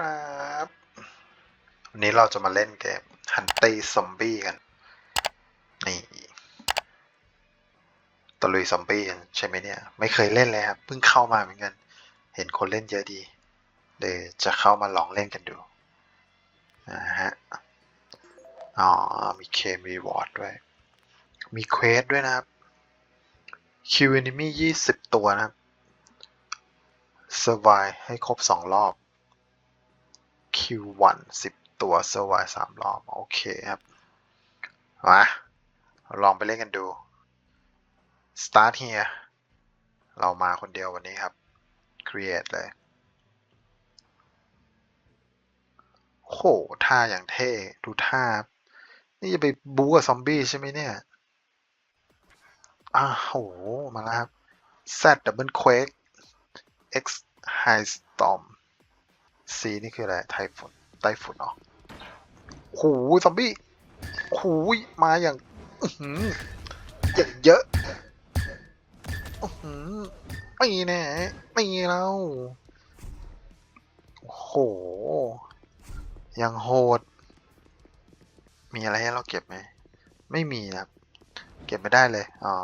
ครับวันนี้เราจะมาเล่นเกมฮันตี้ซอมบี้กัน นี่ตะลุยซอมบี้กันใช่ไหมเนี่ย ไม่เคยเล่นเลยครับ เพิ่งเข้ามาเหมือนกัน เห็นคนเล่นเยอะดีเดี๋ยวจะเข้ามาลองเล่นกันดูนะฮะ อ๋อ มีเคมรีวอร์ดด้วย มีเควสด้วยนะครับคิว e อนิมี่ยี่สิบตัวนะครับ s u r v i v ให้ครบสองรอบ Q1 สิบตัว survive สามรอบ โอเคครับ มาลองไปเล่นกันดู start here เรามาคนเดียววันนี้ครับ create เลย โห ท่าอย่างเท่ ดูท่า นี่จะไปบู๊กับซอมบี้ใช่ไหมเนี่ยอ้าโห มาแล้วครับ Z double quake X high storm C นี่คืออะไรไต้ฝุ่นไต้ฝุ่นเหรอโอ้โหซอมบี้โอ้โหมาอย่างอื้อหืออย่างเยอะอื้อหือไม่แน่ไม่เราโอ้โห ยังโหด มีอะไรให้เราเก็บไหม ไม่มีครับ เก็บไม่ได้เลย อ๋อ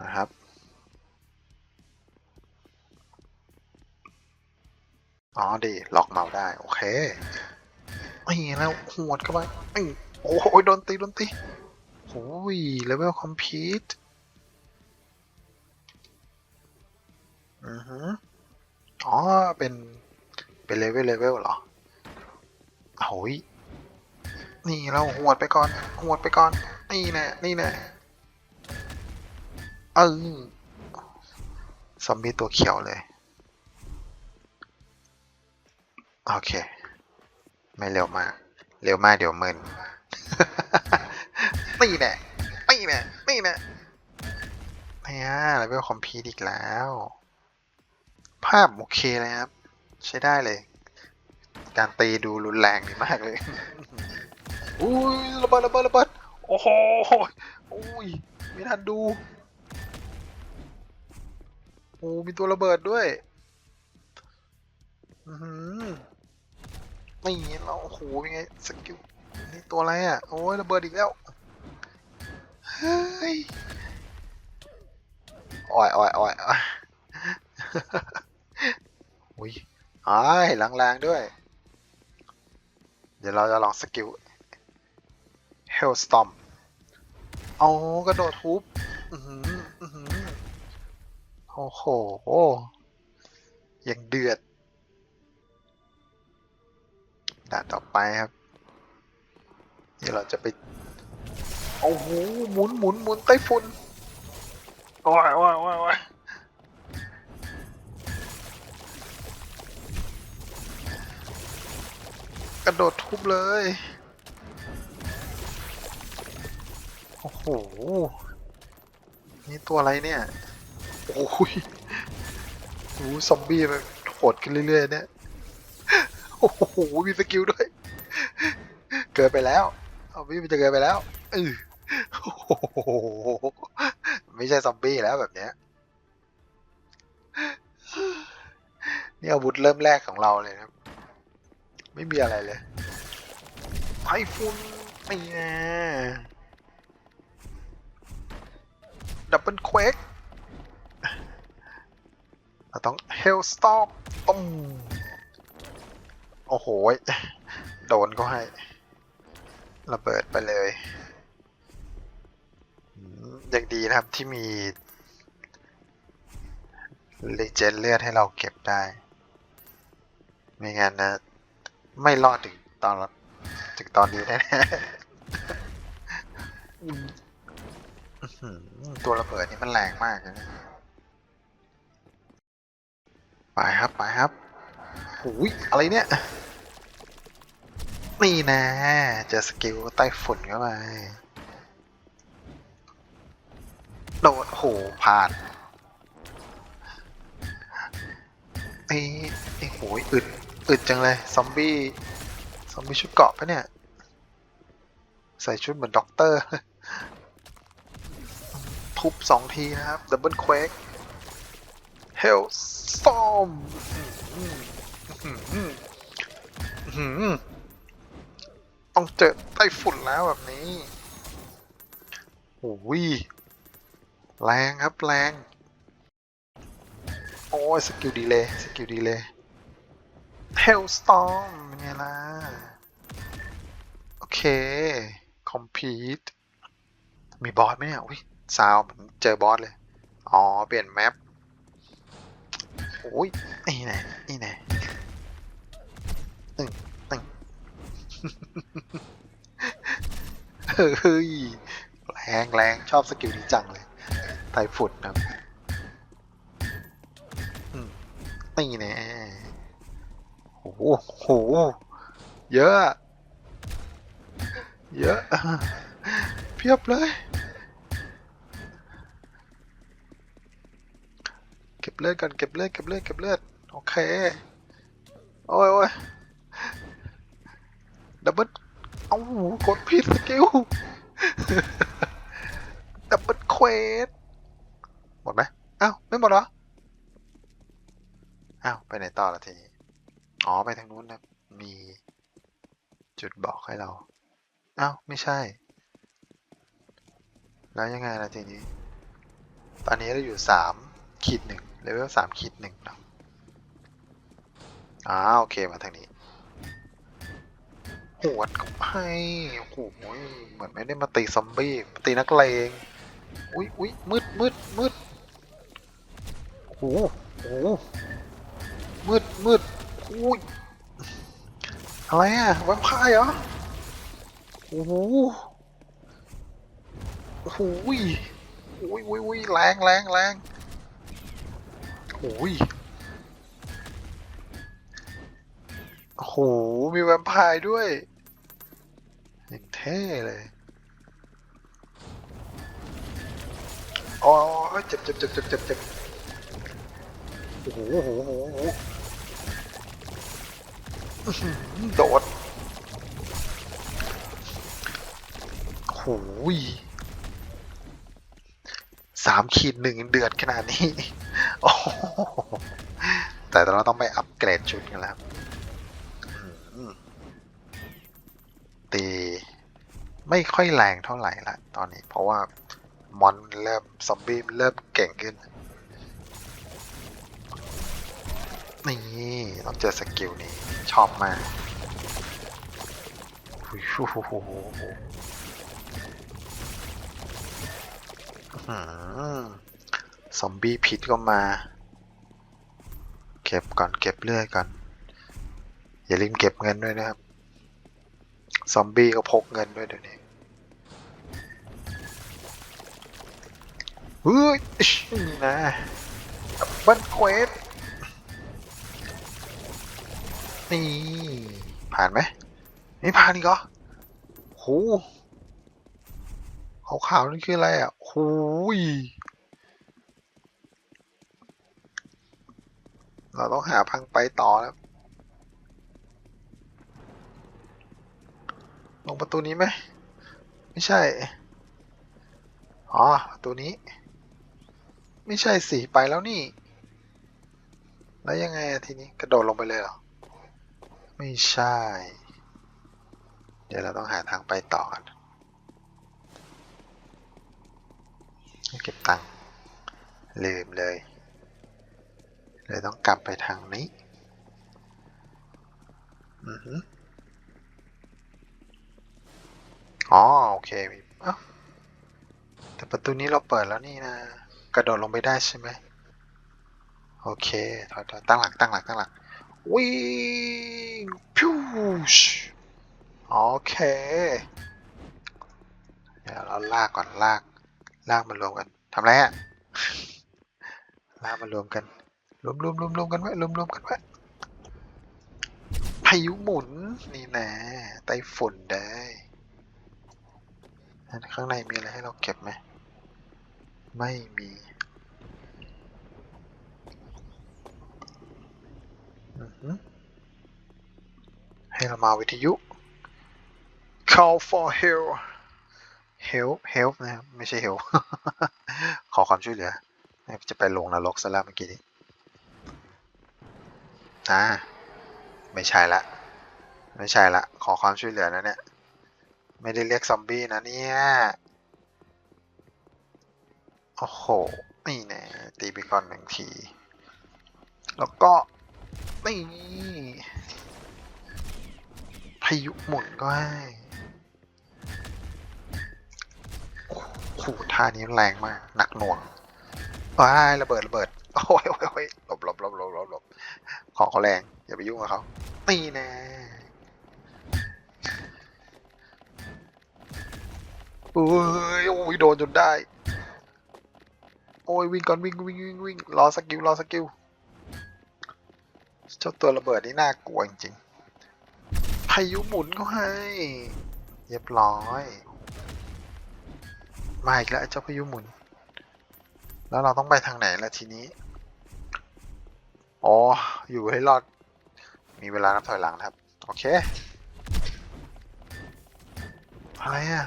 นะครับ อ๋อดีล็อกเมาส์ได้ โอเคนี่แล้วหวดเข้าไปอื้อโอ้โหโดนตีโดนตีโอ้ยเลเวลคอมพิวต์อือฮึอ๋อ เป็น เป็นเลเวลเลเวลเหรอโอ้ยนี่เราหวดไปก่อนหวดไปก่อน นี่แน่นี่แน่เออซอมบี้ตัวเขียวเลย โอเค ไม่เร็วมาก เร็วมากเดี๋ยวมึนนี่แน่นี่แน่นี่แน่เนี่ยเลเวลคอมพิวอีกแล้ว ภาพโอเคเลยครับ ใช้ได้เลย การตีดูรุนแรงดีมากเลยอุ้ยระเบิดระเบิดระเบิดโอ้โหอุ้ยไม่ทันดูโอ้มีตัวระเบิดด้วย อือหือ นี่เราโอ้โหเป็นไงสกิลนี่ตัวอะไรอะ โอ้ยระเบิดอีกแล้วเฮ้ยอ้อยอ้อยอ้อยอ้อยอุ้ยอ้ายแรงๆด้วย เดี๋ยวเราจะลองสกิล Hellstorm เอากระโดดทุบอือหืออือหือโอ้โห ยังเดือด ด่านต่อไปครับ นี่เราจะไป โอ้โห หมุนหมุนหมุนไต้ฝุ่นโอ้ยโอ้ยโอ้ยโอ้ยกระโดดทุบเลย โอ้โห นี่ตัวอะไรเนี่ย โอ้ยโอ้โหซอมบี้มันโหดขึ้นเรื่อยๆเนี่ย โอ้โหมีสกิลด้วย เกินไปแล้ว เอาบี้มันจะเกินไปแล้วเออโอ้โหไม่ใช่ซอมบี้แล้วแบบเนี้ยนี่อาวุธเริ่มแรกของเราเลยนะครับ ไม่มีอะไรเลยไอฟุนไม่แน่ดับเบิลเควกเราต้องเฮลสตอปตุ้ม โอ้โห โดนก็ให้ระเบิดไปเลยยังดีนะครับที่มีเลเจนเลือดให้เราเก็บได้ ไม่งั้นนะ ไม่รอดถึงตอนถึงตอนนี้แน่ๆตัวระเบิดนี่มันแรงมากเลยนะไปครับ ไปครับหูยอะไรเนี่ย นี่นะเจอสกิลใต้ฝุ่นเข้าไปโดดโหผ่านไอ้ไอ้โหยอึดอึดจังเลย ซอมบี้ ซอมบี้ชุดเกราะปะเนี่ย ใส่ชุดเหมือนด็อกเตอร์ ทุบสองทีนะครับ ดับเบิลเควก Hell Storm ต้องเจอไต้ฝุ่นแล้วแบบนี้โอ้ยแรงครับแรง โอ้ยสกิลดีเลยสกิลดีเลย Hellstorm เป็นไงล่ะ โอเค compete มีบอสไหมเนี่ยอุ้ยซาวเหมือนเจอบอสเลย อ๋อ เปลี่ยนแมปโอ้ยนี่ไงนี่ไง เฮ้ยแรงแรงชอบสกิลนี้จังเลยไต้ฝุ่นครับนี่แน่โอ้โห เยอะ เยอะ เพียบเลย เก็บเลือดกันเก็บเลือดเก็บเลือดเก็บเลือด โอเค โอ้ยโอ้ย ดับเบิลเอ้ากดผิดสกิลดับเบิลเควสหมดไหมอ้าวไม่หมดเหรออ้าวไปไหนต่อละทีนี้อ๋อไปทางนู้นนะมีจุดบอกให้เราอ้าวไม่ใช่ แล้วยังไงละทีนี้ ตอนนี้เราอยู่สามขีดหนึ่งเลเวลสามขีดหนึ่งเนาะอ้าโอเคมาทางนี้ หวดก็ให้โอ้โหเหมือนไม่ได้มาตีซอมบี้มาตีนักเลงอุ้ยอุ้ยมืดมืดมืดโอ้โหโอ้โหมืดมืดอุ้ยอะไรอะแวมไพร์เหรอโอ้โหโอ้โหอุ้ยอุ้ยอุ้ยแรงแรงแรงโอ้ย โอ้โหมีแวมไพร์ด้วยอย่างเท่เลยอ๋อเจ็บเจ็บเจ็บเจ็บเจ็บเจ็บโอ้โหโอ้โหโอ้โหโดดโอ้โหสามขีดหนึ่งเดือดขนาดนี้ โอ้แต่เราต้องไปอัปเกรดชุดกันแล้วครับอืม ตี ไม่ค่อยแรงเท่าไหร่ละตอนนี้เพราะว่ามอนเริ่มซอมบี้เริ่มเก่งขึ้น นี่ต้องเจอสกิลนี้ชอบมากอุ๊ยโอ้โหอื้อหือซอมบี้พิษก็มา เก็บก่อนเก็บเลือดก่อน อย่าลืมเก็บเงินด้วยนะครับ ซอมบี้ก็พกเงินด้วยเดี๋ยวนี้เฮ้ยนี่นะบันเควสนี่ ผ่านไหมไม่ผ่านอีกเหรอโหขาวนี่คืออะไรอะโหูยเราต้องหาพังไปต่อแล้ว ลงประตูนี้ไหมไม่ใช่ อ๋อประตูนี้ ไม่ใช่สิไปแล้วนี่ แล้วยังไงทีนี้กระโดดลงไปเลยเหรอ ไม่ใช่ เดี๋ยวเราต้องหาทางไปต่อกันเก็บตังค์ลืมเลย เลยต้องกลับไปทางนี้ อือหือ อ๋อโอเคมีเอแต่ประตูนี้เราเปิดแล้วนี่นะ กระโดดลงไปได้ใช่ไหมโอเคถอยถอยตั้งหลักตั้งหลักตั้งหลักวิ่งพิวชโอเค เดี๋ยวเราลากก่อนลากลากมารวมกันทำไรอะลากมารวมกันรวมรวมรวมรวมกันไว้รวมรวมกันไว้พายุหมุนนี่นะไต้ฝุ่นได้ ข้างในมีอะไรให้เราเก็บไหม ไม่มี ให้เรามาวิทยุ call for help help help นะครับ ไม่ใช่ help ขอความช่วยเหลือ จะไปลงนรกซะแล้วเมื่อกี้นี้อ่าไม่ใช่ละ ไม่ใช่ละ ขอความช่วยเหลือนะเนี่ย ไม่ได้เรียกซอมบี้นะเนี่ย โอ้โห นี่แน่ตีไปก่อนหนึ่งที แล้วก็ นี่พายุหมุนก็ให้โอ้โหท่านี้แรงมาก หนักหน่วงว้ายระเบิดระเบิด โอ้ยโอ้ยโอ้ยหลบหลบหลบหลบหลบหลบของเขาแรง อย่าไปยุ่งกับเขา นี่แน่ โอ้ยโอ้ยโดนจนได้ โอ้ยวิ่งก่อนวิ่งวิ่งวิ่งวิ่งรอสกิลรอสกิลเจ้าตัวระเบิดนี่น่ากลัวจริงๆพายุหมุนก็ให้เรียบร้อย มาอีกแล้วเจ้าพายุหมุน แล้วเราต้องไปทางไหนล่ะทีนี้ อ๋อ อยู่ให้รอด มีเวลานับถอยหลังนะครับ โอเค อะไรอะ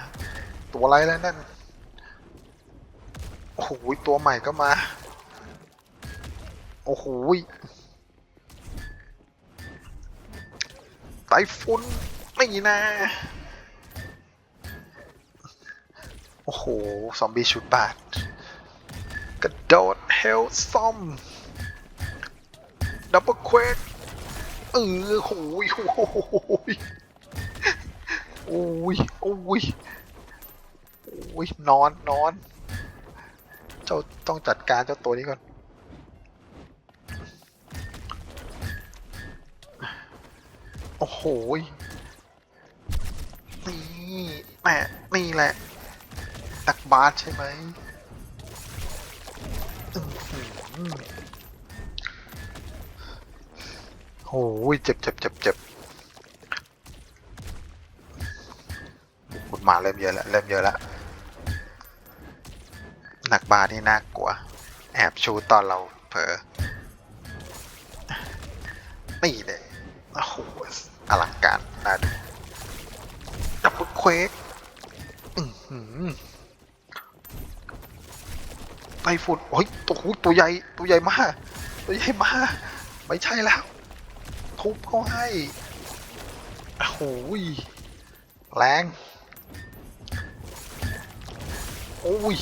ตัวอะไรแล้วนั่น โอ้โหตัวใหม่ก็มา โอ้โหไต้ฝุ่นไม่นะโอ้โห ซอมบี้ชุดบาทกระโดดเฮลซอม ดับเบิลเควกเออโอ้ยโอ้ยโอ้ยโอ้ย อ้ยนอนนอน เจ้าต้องจัดการเจ้าตัวนี้ก่อน โอ้โหนี่แม่นี่แหละตักบาสใช่ไหมอื้อหือโอ้ยเจ็บเจ็บเจ็บเจ็บบุญมาเริ่มเยอะแล้วเริ่มเยอะแล้ว หนักบาสนี่น่ากลัว แอบชูตอนเราเผลอนี่เลยโอ้โหอลังการน่าดูดับเบิลเควกไต้ฝุ่นโอ้ยตัวหูตัวใหญ่ตัวใหญ่มากตัวใหญ่มากไม่ใช่แล้วทุบเขาให้โอ้โหยแรงโอ้ย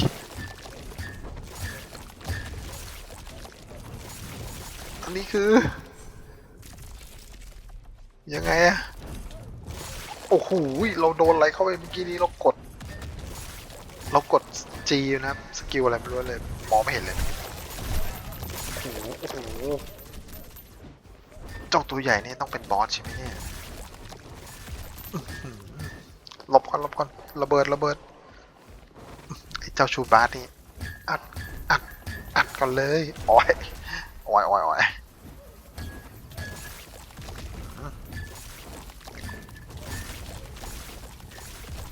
นนี้คือ ยังไงอะโอ้โหเราโดนอะไรเข้าไปเมื่อกี้นี้เรากด เรากด G นะครับ สกิลอะไรไม่รู้เลยมองไม่เห็นเลยโอ้โหโอ้โหเจ้าตัวใหญ่นี่ต้องเป็นบอสใช่ไหมเนี่ยหลบก่อนหลบก่อนระเบิดระเบิดไอ้เจ้าชูบาสนี่อัดอัดอัดก่อนเลยโอ้ยโอ้ยโอ้ยโอ้ย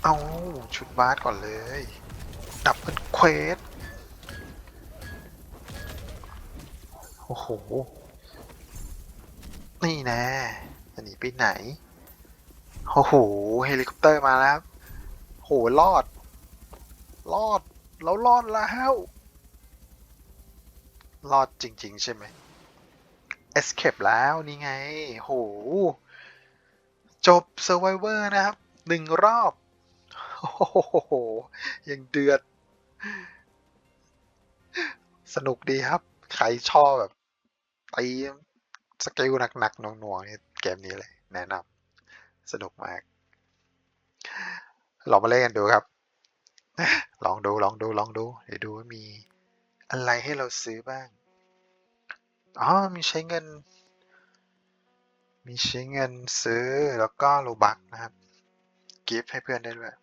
เอาชุดบาสก่อนเลย ดับเป็นเควส โอ้โห นี่แน่จะหนีไปไหน โอ้โห เฮลิคอปเตอร์มาแล้วครับโหรอด รอดเรารอดแล้ว รอดจริง ๆ ใช่ไหม escape แล้วนี่ไง โห จบ Survivor นะครับหนึ่งรอบ โอ้โหยังเดือด สนุกดีครับ ใครชอบแบบตีสกิลหนักๆหน่วงๆนี่เกมนี้เลย แนะนำสนุกมาก ลองมาเล่นกันดูครับ ลองดูลองดูลองดู เดี๋ยวดูว่ามีอะไรให้เราซื้อบ้าง อ๋อ มีใช้เงิน มีใช้เงินซื้อแล้วก็โลบักนะครับ กิฟต์ให้เพื่อนได้ด้วย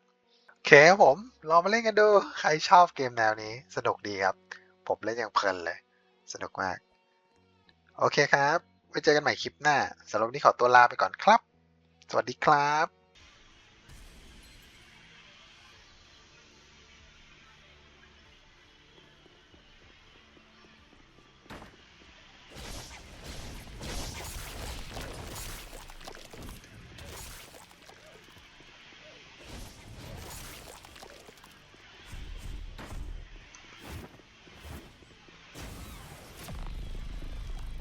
เคครับผมลองมาเล่นกันดู ใครชอบเกมแนวนี้ สนุกดีครับ ผมเล่นอย่างเพลินเลย สนุกมาก โอเคครับ ไว้เจอกันใหม่คลิปหน้าสำหรับวันนี้ขอตัวลาไปก่อนครับ สวัสดีครับ